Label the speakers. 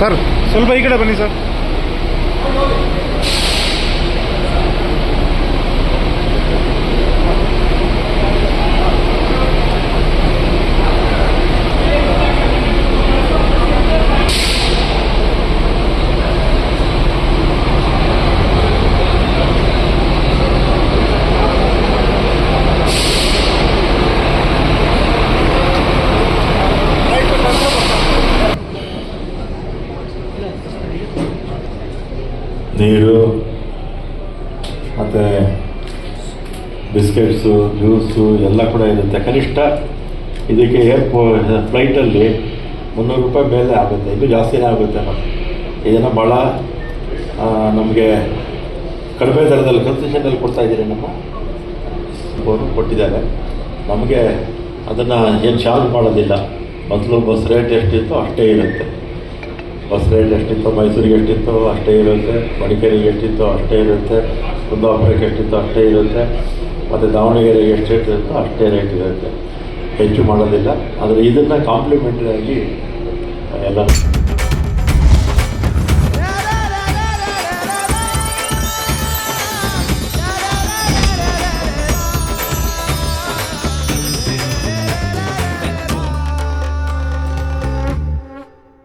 Speaker 1: Sir ಸ್ವಲ್ಪ ಈ ಕಡೆ ಬನ್ನಿ ಸರ್.
Speaker 2: ನೀರು, ಮತ್ತು ಬಿಸ್ಕೆಟ್ಸು, ಜ್ಯೂಸು ಎಲ್ಲ ಕೂಡ ಇರುತ್ತೆ. ಕನಿಷ್ಠ ಇದಕ್ಕೆ ಏರ್ಪೋ ಫ್ಲೈಟಲ್ಲಿ ಮುನ್ನೂರು ರೂಪಾಯಿ ಮೇಲೆ ಆಗುತ್ತೆ. ಇದು ಜಾಸ್ತಿನೇ ಆಗುತ್ತೆ ನಮ್ಗೆ ಇದನ್ನು ಭಾಳ ನಮಗೆ ಕಡಿಮೆ ದರದಲ್ಲಿ ಕನ್ಸೆಷನಲ್ಲಿ ಕೊಡ್ತಾ ಇದ್ದೀರಿ ನಮ್ಮ ಅವರು ಕೊಟ್ಟಿದ್ದಾರೆ. ನಮಗೆ ಅದನ್ನು ಏನು ಚಾರ್ಜ್ ಮಾಡೋದಿಲ್ಲ. ಮೊದಲು ಬಸ್ ರೇಟ್ ಎಷ್ಟಿತ್ತು ಅಷ್ಟೇ ಇರುತ್ತೆ. ಬಸ್ ಎಷ್ಟಿತ್ತೋ ಮೈಸೂರಿಗೆ ಎಷ್ಟಿತ್ತು ಅಷ್ಟೇ ಇರುತ್ತೆ. ಮಡಿಕೇರಿಗೆ ಎಷ್ಟಿತ್ತು ಅಷ್ಟೇ ಇರುತ್ತೆ. ಕುಂದಾಪುರಕ್ಕೆ ಎಷ್ಟಿತ್ತು ಅಷ್ಟೇ ಇರುತ್ತೆ. ಮತ್ತು ದಾವಣಗೆರೆಗೆ ಎಷ್ಟು ರೇಟ್ ಅಷ್ಟೇ ರೇಟ್ ಇರುತ್ತೆ. ಹೆಚ್ಚು ಮಾಡೋದಿಲ್ಲ. ಆದರೆ ಇದನ್ನು ಕಾಂಪ್ಲಿಮೆಂಟರಿ ಆಗಿ ಎಲ್ಲ